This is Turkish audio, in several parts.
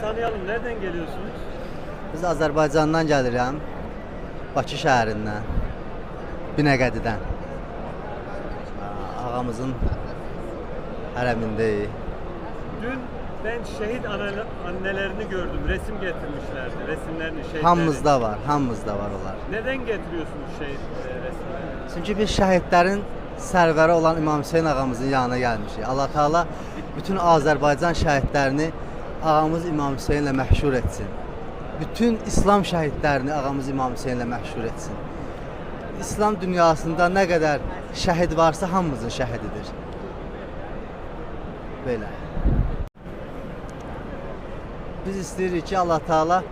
tanıyalım. Nereden geliyorsunuz? Biz Azərbaycandan gəlirəm. Bakı şəhərindən. Binəqədidən. Ağamızın hərəmindəyik. Dün ben şehit ana- annelerini gördüm. Resim getirmişlerdi. Resimlerini şehitlerin. Hamımızda var, hamımızda var onlar. Neden getiriyorsunuz şehit e, resimlerini? Çünki biz şəhidlərin sərvəri olan İmam Hüseyn ağamızın yanına gəlmişik. Allah Taala bütün Azərbaycan şəhidlərini ağamız İmam Hüseynlə məşhur etsin. Bütün İslam şəhidlərini ağamız İmam Hüseynlə məşhur etsin. İslam dünyasında nə qədər şəhid varsa hamımızın şəhididir. Belə. Biz istəyirik ki, Allah Taala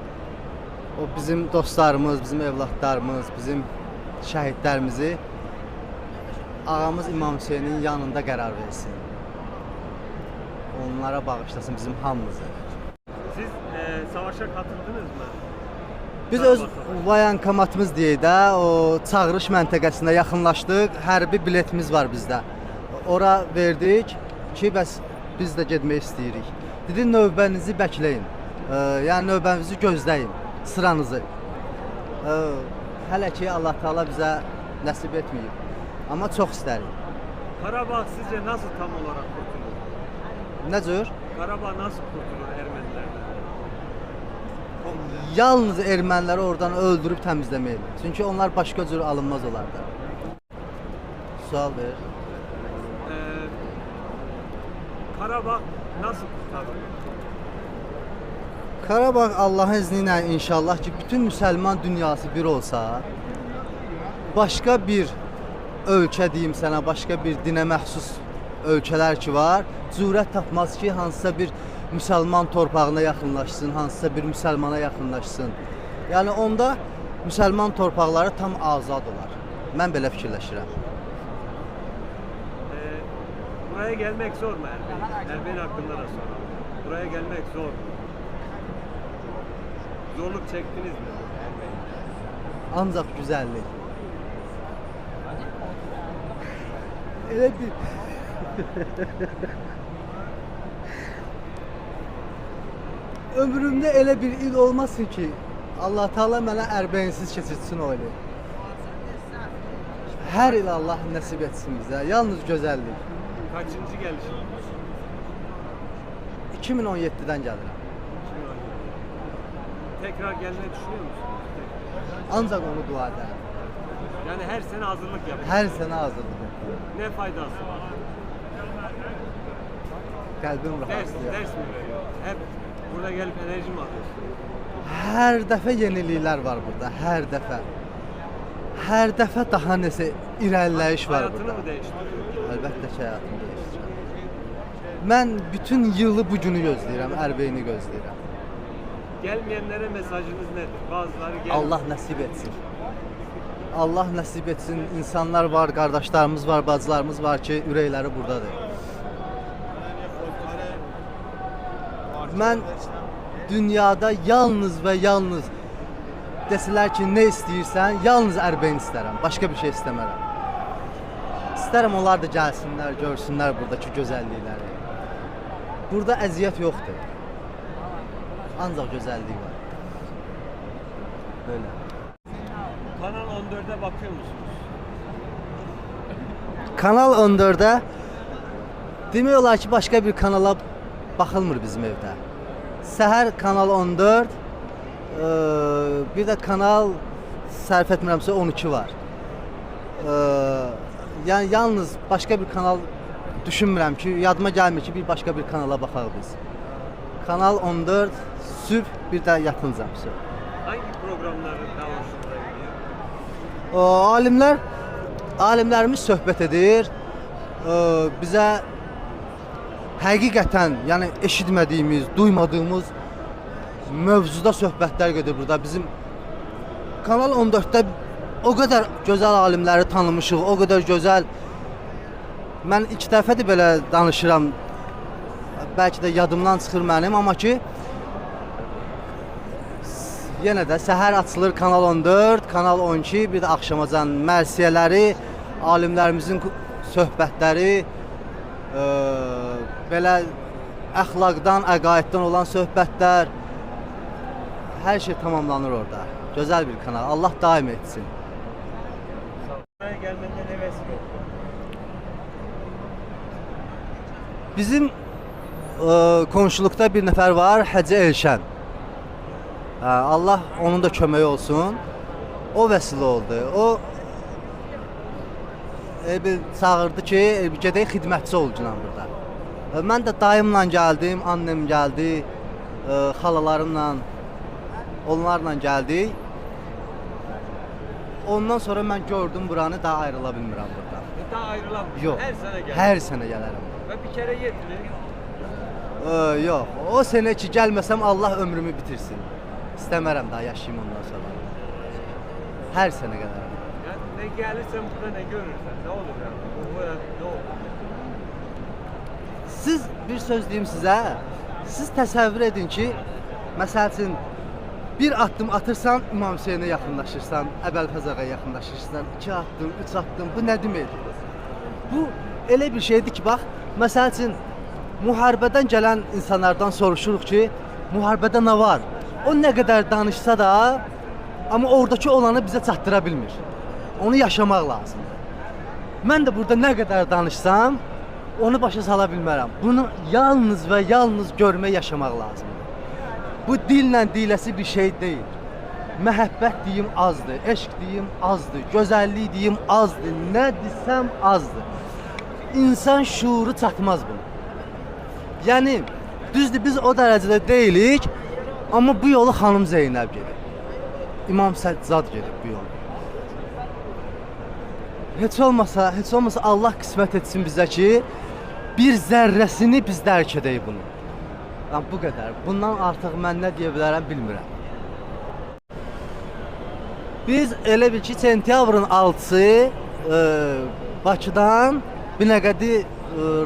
o bizim dostlarımız, bizim evlatlarımız, bizim şəhidlərimizi ağamız İmam Hüseynin yanında qərar versin. Onlara bağışlasın bizim hamımızı. Siz e, savaşa katıldınız mı? Biz öz vayankomatımız deyək də, o çağırış məntəqəsinə yaxınlaşdıq. Hərbi biletimiz var bizdə. Ora verdik ki, bəs biz də getmək istəyirik. Dedi növbənizi bəkləyin. Ə, yəni növbənizi gözləyin, sıranızı. Ə, hələ ki Allah Taala bizə nəsib etməyib. Amma çox istərik. Karabağ sizce nasıl tam olarak kurtulur? Nə cür? Karabağ nasıl kurtulur Ermenilerden? Yalnız erməniləri oradan öldürüb təmizləmək. Çünki onlar başqa cür alınmaz olardı. Sual ver. E, Karabağ nasıl kurtarılır? Qarabağ Allahın izni ilə inşallah ki, bütün müsəlman dünyası bir olsa, başqa bir ölkə deyim sənə, başqa bir dinə məxsus ölkələr ki var, cürət tapmaz ki, hansısa bir müsəlman torpağına yaxınlaşsın, hansısa bir müsəlmana yaxınlaşsın. Yəni onda müsəlman torpaqları tam azad olar. Mən belə fikirləşirəm. E, buraya gelmek zor mu Ermeni? Ermeni hakkında da soralım. Buraya gelmek zor mu? Zorluk çektiniz mi? Ancaq gözəllik. Elə bir Ömrümdə elə bir il olmasın ki, Allah Taala mənə ərbəyinsiz keçirtsin o ili. Hər il Allah nəsib etsin bizə. Yalnız gözəllik. Kaçıncı gelişiniz? 2017-dən gəlirəm. Tekrar gelmeyi düşünüyor musunuz? Ancaq onu dua edərəm. Yani her sene hazırlık yapın. Hər sənə hazırlık. Ne faydası var? Qəlbim Ders, rahatlayır. ders mi veriyor? Hep burada gelip enerji mi alıyorsun? Hər dəfə yeniliklər var burada, hər dəfə. Hər dəfə daha nəsə irəliləyiş var Hayatını burada. mı değiştiriyor? Əlbəttə ki, həyatımı dəyişdirəcəm. Mən bütün yılı bu günü gözləyirəm, ərbeyini gözləyirəm. Gelmeyenlere mesajınız nedir? Bazıları gel. Allah nəsib etsin. Allah nəsib etsin. İnsanlar var, qardaşlarımız var, bacılarımız var ki, ürəkləri burdadır. Mən dünyada yalnız və yalnız desələr ki, nə istəyirsən, yalnız ərbəyin istərəm. Başqa bir şey istəmərəm. İstərəm onlar da gəlsinlər, görsünlər buradakı gözəllikləri. Burada əziyyət yoxdur. Ancaq gözəllik var. Böyle. Kanal 14'e bakıyor musunuz? Kanal 14-də demək olar ki, başqa bir kanala baxılmır bizim evdə. Səhər Kanal 14, ə, bir də kanal sərf etmirəmsə 12 var. Ə, yəni yalnız başqa bir kanal düşünmürəm ki, yadıma gəlmir ki, bir başqa bir kanala baxaq biz. Kanal 14 sübh bir də yatınca. Hangi programları daha hoşunuza gidiyor? O, alimlər alimlərimiz söhbət edir. Ə, bizə həqiqətən, yəni eşitmədiyimiz, duymadığımız mövzuda söhbətlər gedir burada. Bizim Kanal 14-də o qədər gözəl alimləri tanımışıq, o qədər gözəl Mən ilk dəfədir belə danışıram. Bəlkə də yadımdan çıxır mənim, amma ki yenə də səhər açılır Kanal 14, Kanal 12, bir də axşamacan mərsiyələri, alimlərimizin söhbətləri, ə, belə əxlaqdan, əqaiddən olan söhbətlər hər şey tamamlanır orada. Gözəl bir kanal. Allah daim etsin. Bizim ə, qonşuluqda bir nəfər var, Hacı Elşən. Hə, Allah onun da köməyi olsun. O vəsilə oldu. O e, bir çağırdı ki, e, bir gedək xidmətçi ol günən burada. E, mən də dayımla gəldim, annem gəldi, e, xalalarımla, onlarla gəldik. Ondan sonra mən gördüm buranı, daha ayrıla bilmirəm buradan. Daha ayrılamıyor. Yox. Her sene gel. Hər sənə gələrəm. Ve bir kere yetmiyor. Ee, yox, o sənə ki gəlməsəm Allah ömrümü bitirsin. İstəmərəm daha yaşayım ondan sonra. Hər sənə qədərəm. Yani ne gelirsen burada ne görürsen ne olur. Bu, bu ne olur? Siz bir söz deyim sizə. Siz təsəvvür edin ki, məsəl bir addım atırsan İmam Hüseynə yaxınlaşırsan, Əbəlfəzağa yaxınlaşırsan, iki addım, üç addım. Bu nə deməkdir? Bu elə bir şeydir ki, bax, məsəl üçün müharibədən gələn insanlardan soruşuruq ki, müharibədə nə var? O nə qədər danışsa da, amma oradakı olanı bizə çatdıra bilmir. Onu yaşamaq lazımdır. Mən də burada nə qədər danışsam, onu başa sala bilmərəm. Bunu yalnız və yalnız görmək, yaşamaq lazımdır. Bu dillə deyiləsi bir şey deyil. Məhəbbət deyim azdır, eşq deyim azdır, gözəllik deyim azdır, nə desəm azdır. İnsan şuuru çatmaz buna. Yəni düzdür biz o dərəcədə deyilik, amma bu yolu xanım Zeynəb gedir. İmam Səccad gedir bu yolu. Heç olmasa, heç olmasa Allah qismət etsin bizə ki, bir zərrəsini biz dərk edək bunu. Yəni bu qədər. Bundan artıq mən nə deyə bilərəm bilmirəm. Biz elə bil ki, sentyabrın 6-sı e, Bakıdan Binəqədi e,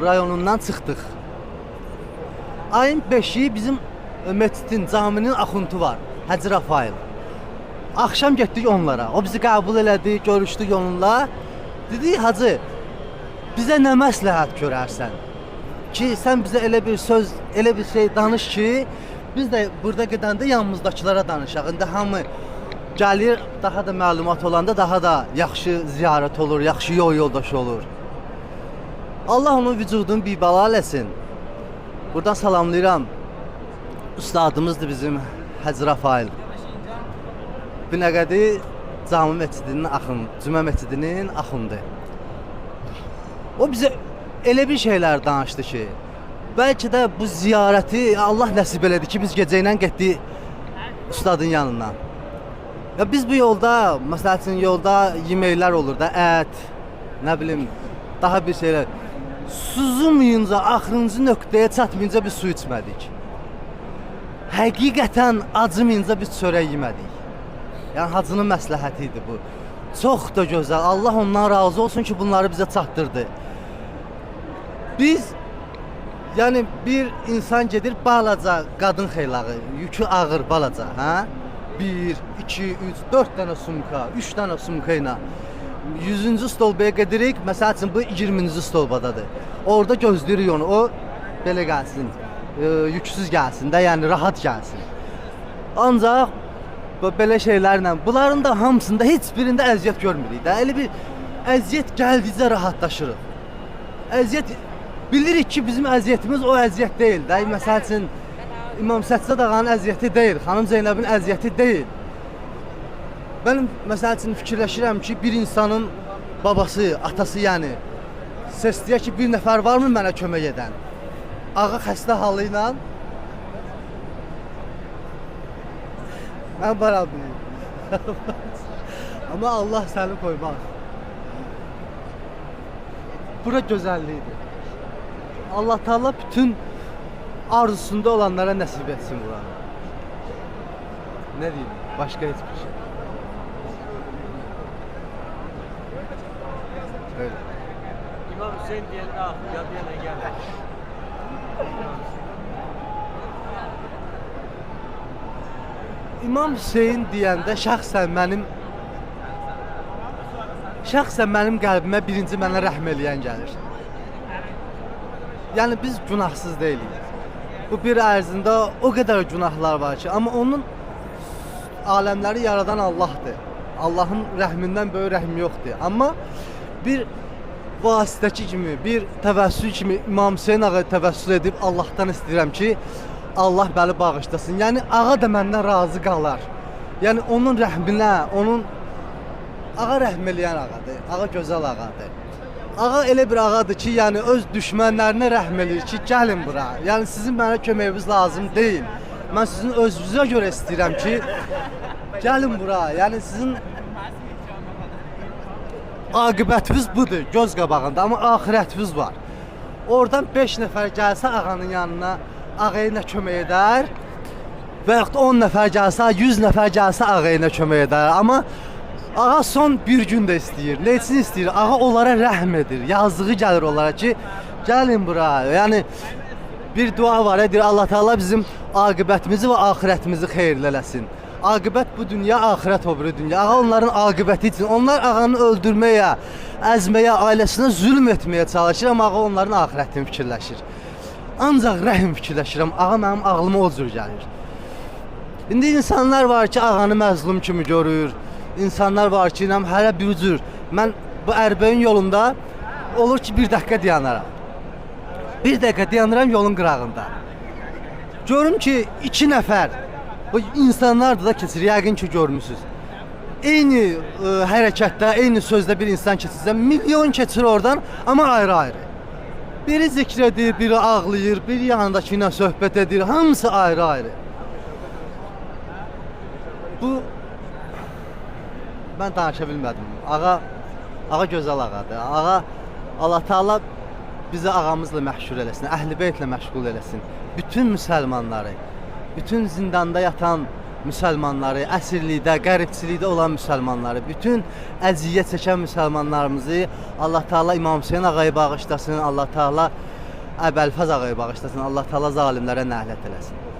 rayonundan çıxdıq. Ayın 5-i bizim e, məscidin, caminin axuntu var. Hacı Rafail. Axşam getdik onlara. O bizi qəbul elədi, görüşdük onunla. Dedi, Hacı, bizə nə məsləhət görərsən? Ki, sən bizə elə bir söz, elə bir şey danış ki, biz də burada gedəndə yanımızdakılara danışaq. İndi hamı gəlir, daha da məlumat olanda daha da yaxşı ziyarət olur, yaxşı yol yoldaşı olur. Allah onun vücudunu bir bala eləsin. Buradan salamlayıram. Ustadımızdır bizim Hacı Rafail. Binəqədi Cami məscidinin axın, Cümə məscidinin axundu. O bizə elə bir şeylər danışdı ki, bəlkə də bu ziyarəti Allah nəsib elədi ki, biz gecə ilə getdik ustadın yanına. Ya biz bu yolda, məsəl üçün yolda yeməklər olur da, ət, nə bilim, daha bir şeylər. Suzumayınca, axırıncı nöqtəyə çatmayınca biz su içmədik. Həqiqətən acımayınca biz çörək yemədik. Yəni hacının məsləhəti idi bu. Çox da gözəl. Allah ondan razı olsun ki, bunları bizə çatdırdı. Biz yəni bir insan gedir balaca qadın xeylağı, yükü ağır balaca, hə? 1 2 3 4 dənə sumka, 3 dənə sumka ilə 100-cü stolbaya gedirik. Məsəl üçün bu 20-ci stolbadadır. Orada gözləyirik onu. O belə gəlsin. E, yüksüz gəlsin də, yəni rahat gəlsin. Ancaq belə şeylərlə bunların da hamısında heç birində əziyyət görmürük də. Elə bir əziyyət gəldikcə rahatlaşırıq. Əziyyət bilirik ki, bizim əziyyətimiz o əziyyət deyil də. Məsəl üçün İmam Səccad ağanın əziyyəti deyil, xanım Zeynəbin əziyyəti deyil. Mən məsəl üçün fikirləşirəm ki, bir insanın babası, atası yəni səsləyə ki, bir nəfər varmı mənə kömək edən? Ağa xəstə halı ilə Mən baradıyım. Amma Allah səni qoymaz. Bura gözəllikdir. Allah Taala bütün arzusunda olanlara nəsib etsin buranı. Nə deyim? Başqa heç bir şey. Öyle. İmam Hüseyin diyen de ah, ya diyene gel. İmam Hüseyn deyəndə şəxsən mənim şəxsən mənim qəlbimə birinci mənə rəhm eləyən gəlir. Yəni biz günahsız deyilik. bu bir ərzində o qədər günahlar var ki, amma onun aləmləri yaradan Allahdır. Allahın rəhmindən böyük rəhm yoxdur. Amma bir vasitəçi kimi, bir təvəssül kimi İmam Hüseyn ağa təvəssül edib Allahdan istəyirəm ki, Allah məni bağışlasın. Yəni ağa da məndən razı qalar. Yəni onun rəhminə, onun ağa rəhm eləyən ağadır. Ağa gözəl ağadır. Ağa elə bir ağadır ki, yəni öz düşmənlərinə rəhm eləyir ki, gəlin bura. Yəni sizin mənə köməyiniz lazım deyil. Mən sizin özünüzə görə istəyirəm ki, gəlin bura. Yəni sizin aqibətiniz budur, göz qabağında, amma axirətiniz var. Oradan 5 nəfər gəlsə ağanın yanına, ağaya nə kömək edər? Və yaxud 10 nəfər gəlsə, 100 nəfər gəlsə ağaya nə kömək edər? Amma ağa son bir gün də istəyir. Neçin istəyir? Ağa onlara rəhm edir. Yazığı gəlir onlara ki, gəlin bura. Yəni bir dua var, edir Allah Taala bizim aqibətimizi və axirətimizi xeyirli eləsin. Bu dünya, axirət o biri dünya. Ağa onların aqibəti üçün, onlar ağanı öldürməyə, əzməyə, ailəsinə zülm etməyə çalışır, amma ağa onların axirətini fikirləşir. Ancaq rəhm fikirləşirəm. Ağa mənim ağlıma o cür gəlir. İndi insanlar var ki, ağanı məzlum kimi görür. İnsanlar var ki, hələ bir cür. Mən bu Ərbəyin yolunda olur ki, bir dəqiqə dayanaram. Bir dəqiqə dayanıram yolun qırağında. Görüm ki, iki nəfər bu insanlar da keçir, yəqin ki görmüsüz. Eyni ə, hərəkətdə, eyni sözdə bir insan keçirsə, milyon keçir oradan, amma ayrı-ayrı. Biri zikr edir, biri ağlayır, biri yanındakı ilə söhbət edir, hamısı ayrı-ayrı. Bu mən danışa bilmədim. Ağa ağa gözəl ağadır. Ağa Allah Taala bizi ağamızla məşğul eləsin, Əhlibeytlə məşğul eləsin. Bütün müsəlmanları, bütün zindanda yatan müsəlmanları, əsirlikdə, qəribçilikdə olan müsəlmanları, bütün əziyyət çəkən müsəlmanlarımızı Allah Taala İmam Hüseyn ağayı bağışlasın, Allah Taala Əbəlfəz ağayı bağışlasın, Allah Taala zalimlərə nəhlət eləsin.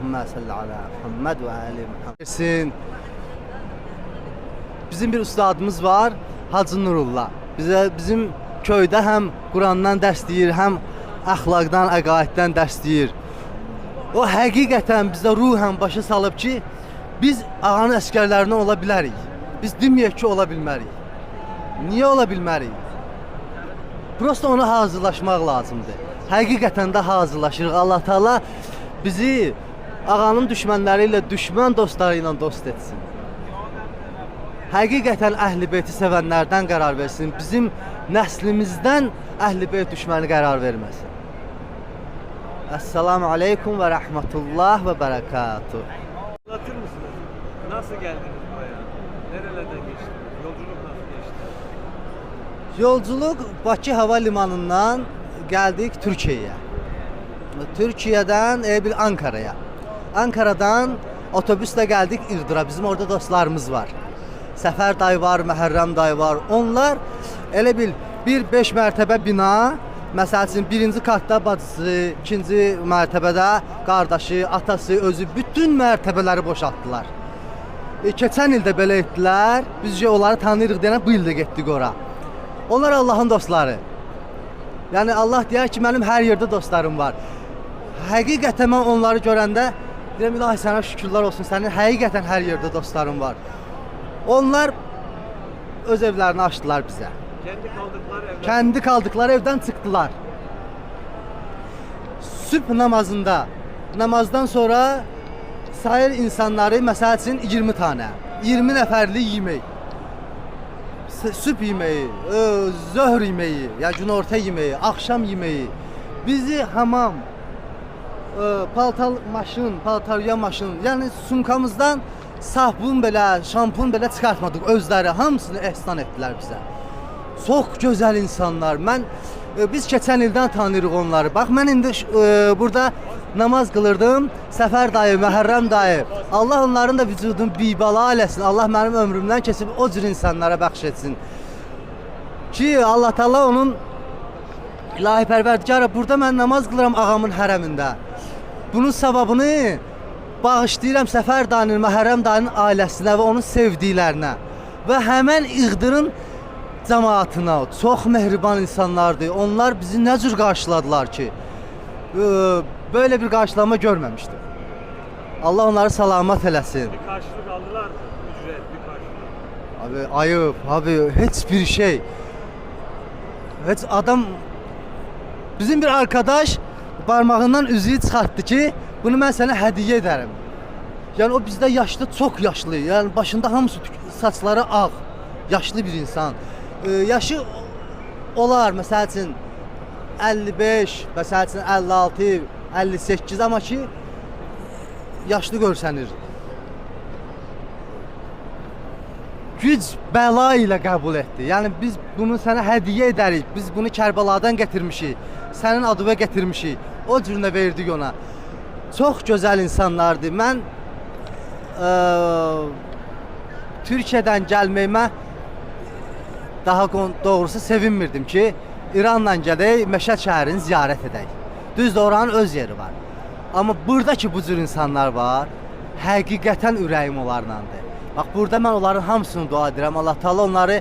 Allahümme salli ala Muhammed ve ali. Bizim bir ustadımız var, Hacı Nurullah. Bizə bizim köydə həm Qurandan dərs deyir, həm əxlaqdan, əqaiddən dərs deyir. O həqiqətən bizə ruhən başa salıb ki, biz ağanın əskərlərindən ola bilərik. Biz deməyək ki, ola bilmərik. Niyə ola bilmərik? Prosta ona hazırlaşmaq lazımdır. Həqiqətən də hazırlaşırıq. Allah Taala bizi ağanın düşmənləri ilə düşmən dostları ilə dost etsin. Həqiqətən Əhlibeyti sevənlərdən qərar versin. Bizim nəslimizdən Əhlibeyt düşməni qərar verməsin. Esselamu aleykum və rəhmətullah və bərəkatuh. Anlatır mısınız? Nasıl geldiniz buraya? Nerelerden geçtiniz? Yolculuk nasıl geçti? Yolculuq Bakı hava limanından gəldik Türkiyəyə. Türkiyədən elə bir Ankaraya. Ankaradan otobüslə gəldik İğdıra. Bizim orada dostlarımız var. Səfər dayı var, Məhərrəm dayı var. Onlar elə bil bir 5 mərtəbə bina, məsəl üçün birinci katda bacısı, ikinci mərtəbədə qardaşı, atası, özü bütün mərtəbələri boşaltdılar. E, keçən il də belə etdilər. Bizcə onları tanıyırıq deyən bu il də getdik ora. Onlar Allahın dostları. Yəni Allah deyər ki, mənim hər yerdə dostlarım var. Həqiqətən mən onları görəndə deyirəm ilahi sənə şükürlər olsun. Sənin həqiqətən hər yerdə dostların var. Onlar öz evlərini açdılar bizə. Kendi kaldıkları evler. Kendi kaldıkları evden çıktılar. Sübh namazında namazdan sonra sayır insanları məsəl üçün 20 tane, 20 nəfərli yemək. Sübh yeməyi, zöhr yeməyi, ya günorta yeməyi, axşam yeməyi. Bizi hamam, ə, paltar maşın, paltarya maşın, yəni sumkamızdan sabun belə, şampun belə çıxartmadıq özləri hamısını ehsan etdilər bizə. Çox gözəl insanlar. Mən e, biz keçən ildən tanıyırıq onları. Bax mən indi e, burada namaz qılırdım. Səfər dayı, Məhərrəm dayı. Allah onların da vücudunu bibala eləsin. Allah mənim ömrümdən keçib o cür insanlara bəxş etsin. Ki Allah Taala onun ilahi pərverdigarı burada mən namaz qılıram ağamın hərəmində. Bunun savabını bağışlayıram Səfər dayının, Məhərrəm dayının ailəsinə və onun sevdiklərinə və həmən İğdırın cəmaatına çox mehriban insanlardır. Onlar bizi nə cür qarşıladılar ki, böyle bir qarşılama görməmişdim. Allah onları salamat eləsin. Bir karşılık aldılar mı? Ücret bir karşılık. Abi ayıp, abi hiçbir şey. Hiç adam bizim bir arkadaş parmağından üzüyü çıxartdı ki, bunu mən sənə hədiyyə edərəm. Yəni o bizdə yaşlı, çox yaşlı. Yəni başında hamısı saçları ağ, yaşlı bir insan. Ee, yaşı olar məsəl üçün 55, məsəl üçün 56, 58 amma ki yaşlı görsənir. güc bəla ilə qəbul etdi. Yəni biz bunu sənə hədiyyə edərik. Biz bunu Kərbəladan gətirmişik. Sənin adına gətirmişik. O cürünə verdik ona. Çox gözəl insanlardı. Mən ə, Türkiyədən gəlməyimə daha doğrusu sevinmirdim ki, İranla gələk, Məşəd şəhərini ziyarət edək. Düzdür, oranın öz yeri var. Amma burada ki bu cür insanlar var, həqiqətən ürəyim onlarlandır. Bax burada mən onların hamısını dua edirəm. Allah Taala onları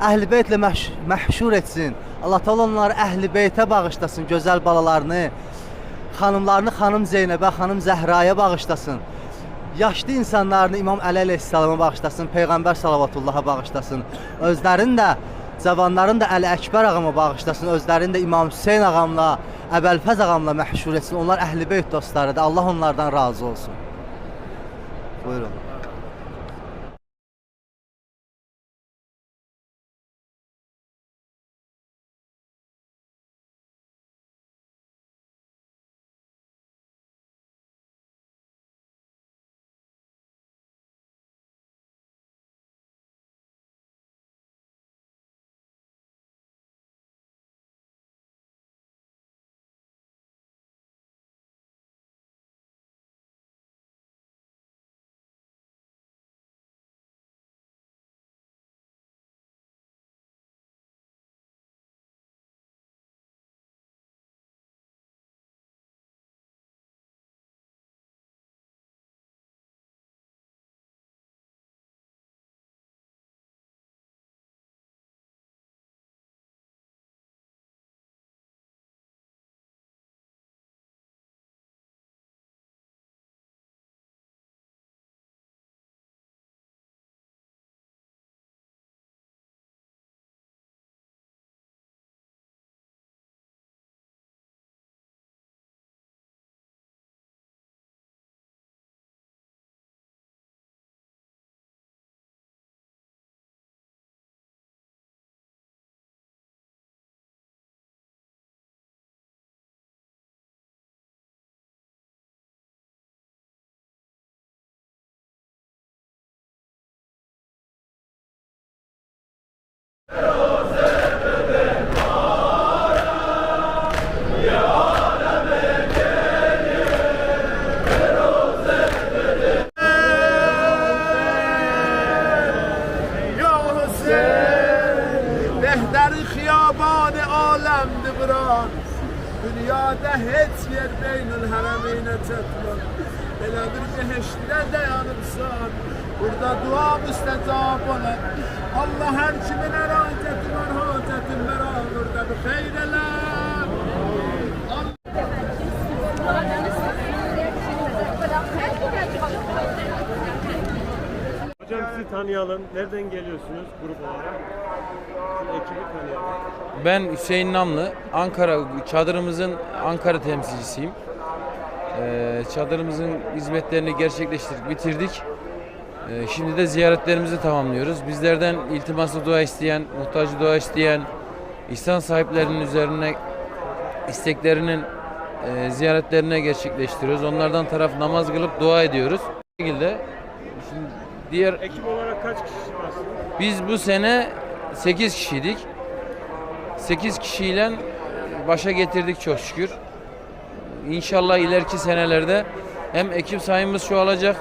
Əhl-Beytlə məş məhşur etsin. Allah Taala onları Əhl-Beytə bağışlasın, gözəl balalarını, xanımlarını xanım Zeynəbə, xanım Zəhraya bağışlasın. Yaşlı insanlarını İmam Əli əleyhissalama bağışlasın, Peyğəmbər sallavatullaha bağışlasın. Özlərini də cavanların da Əli Əkbər ağama bağışlasın, özlərini də İmam Hüseyn ağamla, Əbəlfəz ağamla məhşur etsin. Onlar Əhl-Beyt dostlarıdır. Allah onlardan razı olsun. Buyurun. Dünyada heç yer beynül hərəmeynə çatmaz. Belə bir behiştdə dayanırsan Burada dua müstəcab olar. Allah hər kimin əracəti var hacətin bəraburda bir xeyr elər Hocam sizi tanıyalım. Nereden geliyorsunuz grup olarak? Şu ekibi tanıyalım. Ben Hüseyin Namlı, Ankara çadırımızın Ankara temsilcisiyim. Ee, çadırımızın hizmetlerini gerçekleştirdik, bitirdik. Ee, şimdi de ziyaretlerimizi tamamlıyoruz. Bizlerden iltimaslı dua isteyen, muhtacı dua isteyen, ihsan sahiplerinin üzerine isteklerinin e, ziyaretlerine gerçekleştiriyoruz. Onlardan taraf namaz kılıp dua ediyoruz. Bu şekilde şimdi diğer Ekip olarak kaç kişi varsınız? biz bu sene 8 kişiydik. 8 kişiyle başa getirdik çok şükür. İnşallah ileriki senelerde hem ekip sayımız çoğalacak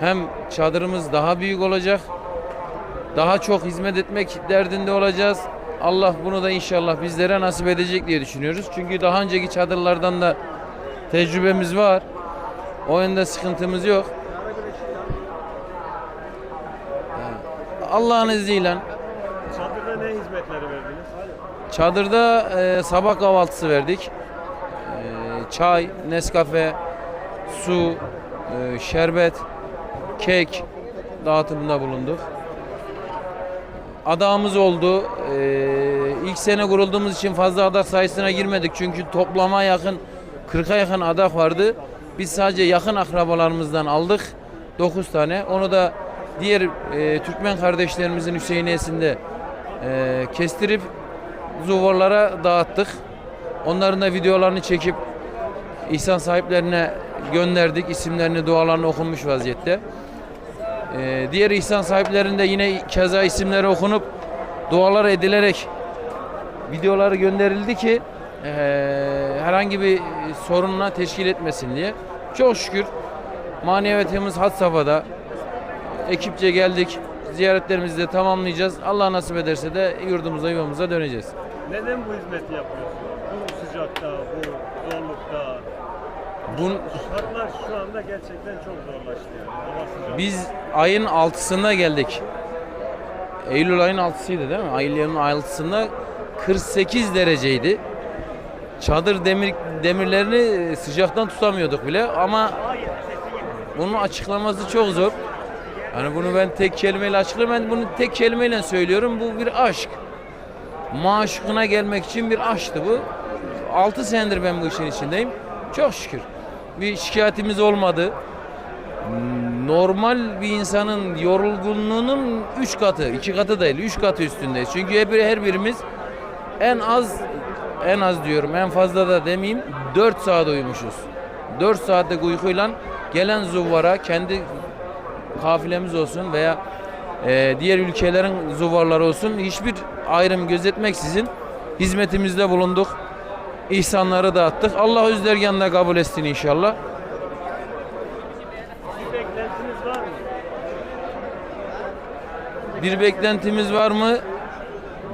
hem çadırımız daha büyük olacak. Daha çok hizmet etmek derdinde olacağız. Allah bunu da inşallah bizlere nasip edecek diye düşünüyoruz. Çünkü daha önceki çadırlardan da tecrübemiz var. O yönde sıkıntımız yok. Allah'ın izniyle Çadırda ne hizmetleri verdiniz? Çadırda e, sabah kahvaltısı verdik. E, çay, Nescafe, su, e, şerbet, kek dağıtımında bulunduk. Adağımız oldu. E, ilk sene kurulduğumuz için fazla adak sayısına girmedik. Çünkü toplama yakın 40'a yakın adak vardı. Biz sadece yakın akrabalarımızdan aldık 9 tane. Onu da diğer e, Türkmen kardeşlerimizin Hüseyiniyesinde e, kestirip zuvarlara dağıttık. Onların da videolarını çekip ihsan sahiplerine gönderdik. İsimlerini, dualarını okunmuş vaziyette. Ee, diğer ihsan sahiplerinde yine keza isimleri okunup dualar edilerek videoları gönderildi ki eee, herhangi bir sorunla teşkil etmesin diye. Çok şükür maneviyatımız had safhada. Ekipçe geldik. Ziyaretlerimizi de tamamlayacağız. Allah nasip ederse de yurdumuza, yuvamıza döneceğiz. Neden bu hizmeti yapıyorsunuz? Bu sıcakta, bu zorlukta. Bun, Şartlar şu anda gerçekten çok zorlaştı yani. Biz ayın 6'sında geldik. Eylül ayın 6'sıydı değil mi? Ayın 6'sında 48 dereceydi. Çadır demir demirlerini sıcaktan tutamıyorduk bile ama bunun açıklaması çok zor. Yani bunu ben tek kelimeyle açıklamıyorum. Ben bunu tek kelimeyle söylüyorum. Bu bir aşk. Maşukuna gelmek için bir aşktı bu. 6 senedir ben bu işin içindeyim. Çok şükür. Bir şikayetimiz olmadı normal bir insanın yorulgunluğunun 3 katı, 2 katı değil, 3 katı üstündeyiz. Çünkü bir- her birimiz en az en az diyorum, en fazla da demeyeyim 4 saat uyumuşuz. 4 saatlik uykuyla gelen zuvara kendi kafilemiz olsun veya e, diğer ülkelerin zuvarları olsun hiçbir ayrım gözetmeksizin hizmetimizde bulunduk. İhsanları dağıttık. Allah üzergâında kabul etsin inşallah. Bir beklentiniz var mı? Bir beklentimiz var mı?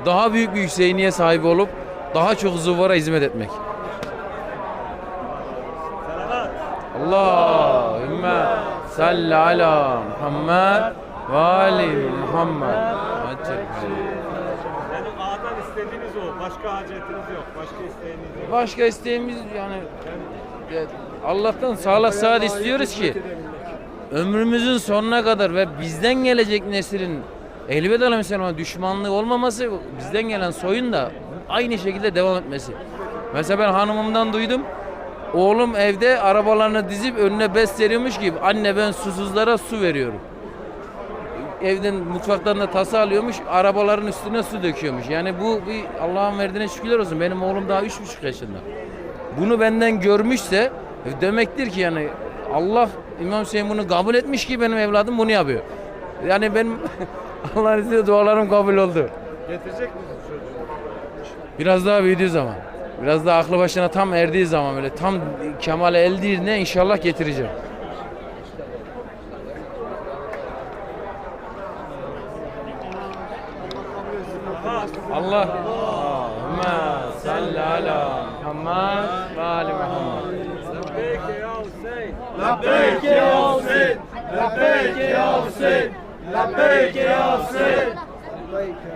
Daha büyük bir yükseğiniye sahip olup daha çok zuvara hizmet etmek. Selamat. Allahümme ala Muhammed ve ali Muhammed. Yani A'dan istediğiniz o. Başka hacetiniz yok. Başka isteğiniz yok. Başka isteğimiz yani ya Allah'tan sağlık saat istiyoruz ki ömrümüzün sonuna kadar ve bizden gelecek neslin elbette mesela düşmanlığı olmaması bizden gelen soyun da aynı şekilde devam etmesi. Mesela ben hanımımdan duydum. Oğlum evde arabalarını dizip önüne bez seriyormuş gibi anne ben susuzlara su veriyorum. Evden mutfaktan da tasa alıyormuş, arabaların üstüne su döküyormuş. Yani bu bir Allah'ın verdiğine şükürler olsun. Benim oğlum daha üç buçuk yaşında. Bunu benden görmüşse demektir ki yani Allah İmam Hüseyin bunu kabul etmiş ki benim evladım bunu yapıyor. Yani benim Allah'ın izniyle dualarım kabul oldu. Getirecek misiniz çocuğu? Biraz daha büyüdüğü zaman, Biraz da aklı başına tam erdiği zaman böyle tam kemale erdiğinde inşallah getireceğim. Allah Allahümme salli ala Muhammed ve ali Muhammed. Lebbeyk ya Hüseyin. Lebbeyk ya Hüseyin. Lebbeyk ya Hüseyin. Lebbeyk.